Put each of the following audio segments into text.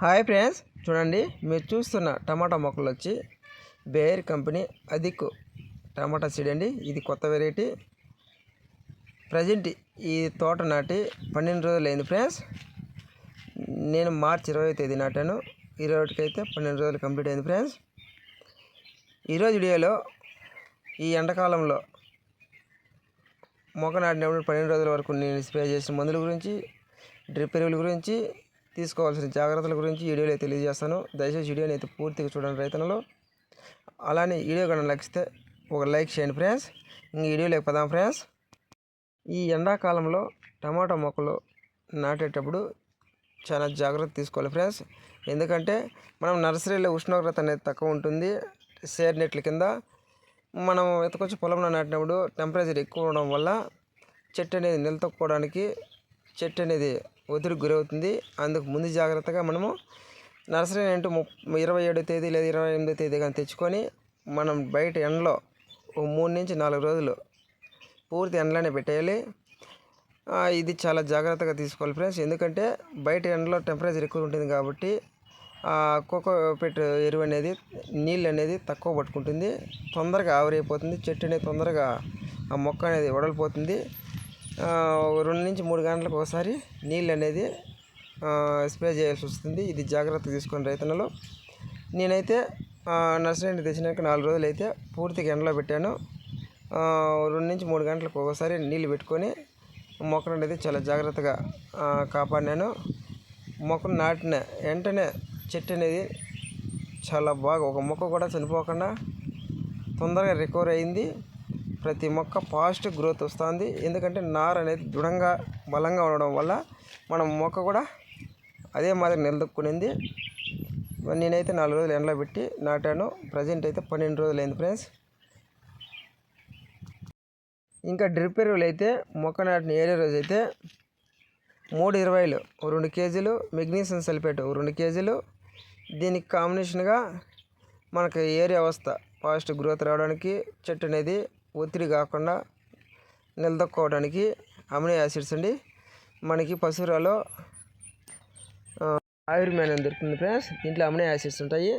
Hi friends చూడండి మీరు చూస్తున్న టమాటా మొక్కలు వచ్చి బేర్ కంపెనీ అధిక్ టమాటా సీడ్ అండి. ఇది కొత్త వెరైటీ. ప్రజెంట్ ఈ తోట నాటి పన్నెండు రోజులు అయింది ఫ్రెండ్స్. నేను మార్చి ఇరవై తేదీ నాటాను. ఈ రోజుకైతే పన్నెండు రోజులు కంప్లీట్ అయింది ఫ్రెండ్స్. ఈరోజు వీడియోలో ఈ ఎండాకాలంలో మొక్క నాటినప్పుడు పన్నెండు రోజుల వరకు నేను స్ప్రే చేసిన మందుల గురించి డ్రిప్ ఎరువుల గురించి తీసుకోవాల్సిన జాగ్రత్తల గురించి వీడియోలో తెలియజేస్తాను. దయచేసి వీడియోని అయితే పూర్తిగా చూడండి రైతన్నలు అలానే వీడియో కన్నా నచ్చితే ఒక లైక్ చేయండి ఫ్రెండ్స్. ఇంక వీడియోలోకి పదాం ఫ్రెండ్స్. ఈ ఎండాకాలంలో టమాటా మొక్కలు నాటేటప్పుడు చాలా జాగ్రత్త తీసుకోవాలి ఫ్రెండ్స్. ఎందుకంటే మనం నర్సరీలో ఉష్ణోగ్రత అనేది తక్కువ ఉంటుంది. సేర్ నెట్ల కింద మనం ఎత్తుకొచ్చి పొలంలో నాటినప్పుడు టెంపరేచర్ ఎక్కువ ఉండడం వల్ల చెట్టు అనేది నిలతొక్కోవడానికి చెట్టు అనేది ఒత్తిడికి గురవుతుంది. అందుకు ముందు జాగ్రత్తగా మనము నర్సరీ అంటే ము ఇరవై ఏడో తేదీ లేదా ఇరవై ఎనిమిదో తేదీ కానీ తెచ్చుకొని మనం బయట ఎండలో ఓ మూడు నుంచి నాలుగు రోజులు పూర్తి ఎండలోనే పెట్టేయాలి. ఇది చాలా జాగ్రత్తగా తీసుకోవాలి ఫ్రెండ్స్. ఎందుకంటే బయట ఎండలో టెంపరేచర్ ఎక్కువ ఉంటుంది కాబట్టి ఆ కోకో పెట్ ఎరువు అనేది నీళ్ళు అనేది తక్కువ పట్టుకుంటుంది. తొందరగా ఆవిరైపోతుంది. చెట్టు అనేది తొందరగా ఆ మొక్క అనేది వడలిపోతుంది. రెండు నుంచి మూడు గంటలకు ఒకసారి నీళ్ళు అనేది స్ప్రే చేయాల్సి వస్తుంది. ఇది జాగ్రత్త తీసుకొని రైతన్నలు నేనైతే నర్సరీ నుండి తెచ్చినాక నాలుగు రోజులు అయితే పూర్తిగా ఎండలో పెట్టాను. రెండు నుంచి మూడు గంటలకు ఒకసారి నీళ్ళు పెట్టుకొని మొక్కను అనేది చాలా జాగ్రత్తగా కాపాడినాను. మొక్కను నాటిన వెంటనే చెట్టు అనేది చాలా బాగా ఒక మొక్క కూడా చనిపోకుండా తొందరగా రికవర్ అయింది. ప్రతి మొక్క ఫాస్ట్ గ్రోత్ వస్తుంది. ఎందుకంటే నార అనేది దృఢంగా బలంగా ఉండడం వల్ల మనం మొక్క కూడా అదే మాదిరి నిలదొక్కునింది. నేనైతే నాలుగు రోజులు ఎండలో పెట్టి నాటాను. ప్రజెంట్ అయితే పన్నెండు రోజులు అయింది ఫ్రెండ్స్. ఇంకా డ్రిప్ ఎరువులు అయితే మొక్క నాటిన ఏడే రోజు అయితే మూడు ఇరవైలు రెండు కేజీలు మెగ్నీషియం సల్ఫేట్ రెండు కేజీలు. దీనికి కాంబినేషన్గా మనకి ఏరియా అవస్థ ఫాస్ట్ గ్రోత్ రావడానికి చెట్టు అనేది ఒత్తిడి కాకుండా నిలదొక్కోవడానికి అమినో యాసిడ్స్ అండి. మనకి పశువురాలో ఆయుర్మేన్ అని దొరుకుతుంది ఫ్రెండ్స్. దీంట్లో అమినో యాసిడ్స్ ఉంటాయి.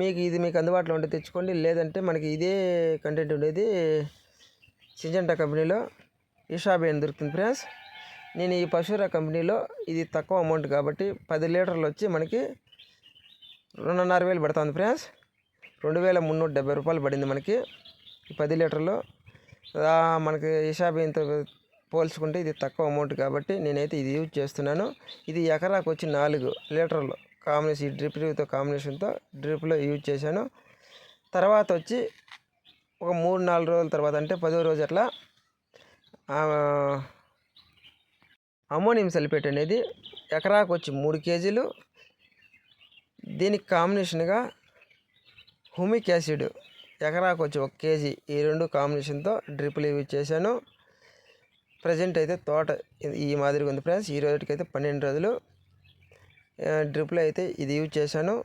మీకు ఇది మీకు అందుబాటులో ఉంటే తెచ్చుకోండి. లేదంటే మనకి ఇదే కంటెంట్ ఉండేది సింజంటా కంపెనీలో. ఇషాబే అని దొరుకుతుంది ఫ్రెండ్స్. నేను ఈ పశువురా కంపెనీలో ఇది తక్కువ అమౌంట్ కాబట్టి పది లీటర్లు వచ్చి మనకి రెండున్నర వేలు పడుతుంది ఫ్రెండ్స్. రెండు వేల మున్నూట డెబ్బై రూపాయలు పడింది మనకి. ఈ పది లీటర్లు మనకి మనకి ఇషాబీన్తో పోల్చుకుంటే ఇది తక్కువ అమౌంట్ కాబట్టి నేనైతే ఇది యూజ్ చేస్తున్నాను. ఇది ఎకరాకు వచ్చి నాలుగు లీటర్లు కాంబినేషన్ ఈ డ్రిప్తో కాంబినేషన్తో డ్రిప్లో యూజ్ చేశాను. తర్వాత వచ్చి ఒక మూడు నాలుగు రోజుల తర్వాత అంటే పదో రోజు అట్లా అమోనియం సల్ఫేట్ అనేది ఎకరాకు వచ్చి మూడు కేజీలు. దీనికి కాంబినేషన్గా హుమిక్ యాసిడ్ ఎకరాకు వచ్చి ఒక కేజీ ఈ రెండు కాంబినేషన్తో డ్రిప్లు యూజ్ చేశాను. ప్రజెంట్ అయితే తోట ఇది- ఈ మాదిరిగా ఉంది ఫ్రెండ్స్. ఈ రోజుకైతే పన్నెండు రోజులు డ్రిప్లు అయితే ఇది యూజ్ చేశాను.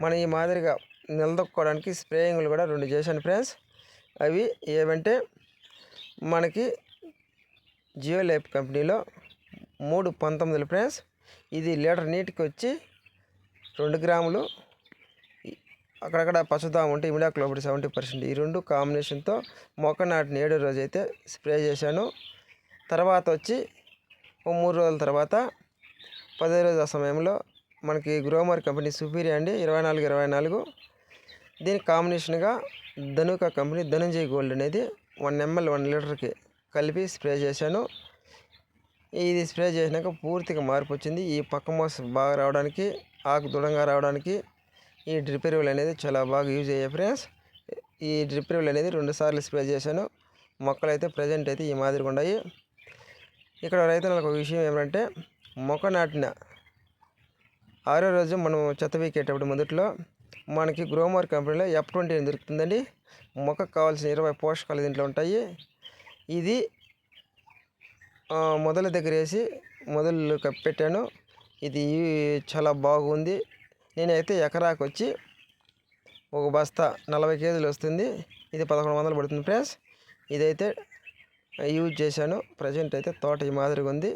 మనం ఈ మాదిరిగా నిలదొక్కోవడానికి స్ప్రేయింగ్లు కూడా రెండు చేశాను ఫ్రెండ్స్. అవి ఏమంటే మనకి జియో లైఫ్ కంపెనీలో మూడు పంతొమ్మిది ఫ్రెండ్స్. ఇది లీటర్ నీటికి వచ్చి రెండు గ్రాములు అక్కడక్కడ పసుదాం ఉంటే ఇమిడాక్లోబడి సెవెంటీ పర్సెంట్. ఈ రెండు కాంబినేషన్తో మొక్క నాటిన ఏడో రోజు అయితే స్ప్రే చేశాను. తర్వాత వచ్చి ఓ మూడు రోజుల తర్వాత పదో రోజు ఆ సమయంలో మనకి గ్రోమర్ కంపెనీ సుపీరియా అండి ఇరవై నాలుగు ఇరవై నాలుగు. దీని కాంబినేషన్గా ధనుక కంపెనీ ధనుంజయ్ గోల్డ్ అనేది వన్ ఎంఎల్ వన్ లీటర్కి కలిపి స్ప్రే చేశాను. ఇది స్ప్రే చేసినాక పూర్తిగా మార్పు వచ్చింది. ఈ పక్క మోస బాగా రావడానికి ఆకు దృఢంగా రావడానికి ఈ డ్రిప్ ఎరువులు అనేది చాలా బాగా యూజ్ అయ్యాయి ఫ్రెండ్స్. ఈ డ్రిప్ ఎరువులు అనేది రెండు సార్లు స్ప్రే చేశాను. మొక్కలు అయితే ప్రజెంట్ అయితే ఈ మాదిరిగా ఉన్నాయి. ఇక్కడ రైతులకు ఒక విషయం ఏమంటే మొక్క నాటిన ఆరో రోజు మనం చెత్త వీకేటప్పుడు మొదట్లో మనకి గ్రోమర్ కంపెనీలో ఎఫ్ ట్వంటీ దొరుకుతుందండి. మొక్కకు కావాల్సిన ఇరవై పోషకాలు దీంట్లో ఉంటాయి. ఇది మొదల దగ్గర వేసి మొదలు పెట్టాను ఇది చాలా బాగుంది. నేనైతే ఎకరాకు వచ్చి ఒక బస్తా నలభై కేజీలు వస్తుంది. ఇది పదకొండు వందలు పడుతుంది ఫ్రెండ్స్. ఇదైతే యూజ్ చేశాను. ప్రజెంట్ అయితే తోట ఈ మాదిరిగా ఉంది.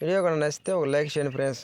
వీడియో కూడా నచ్చితే ఒక లైక్ చేయండి ఫ్రెండ్స్.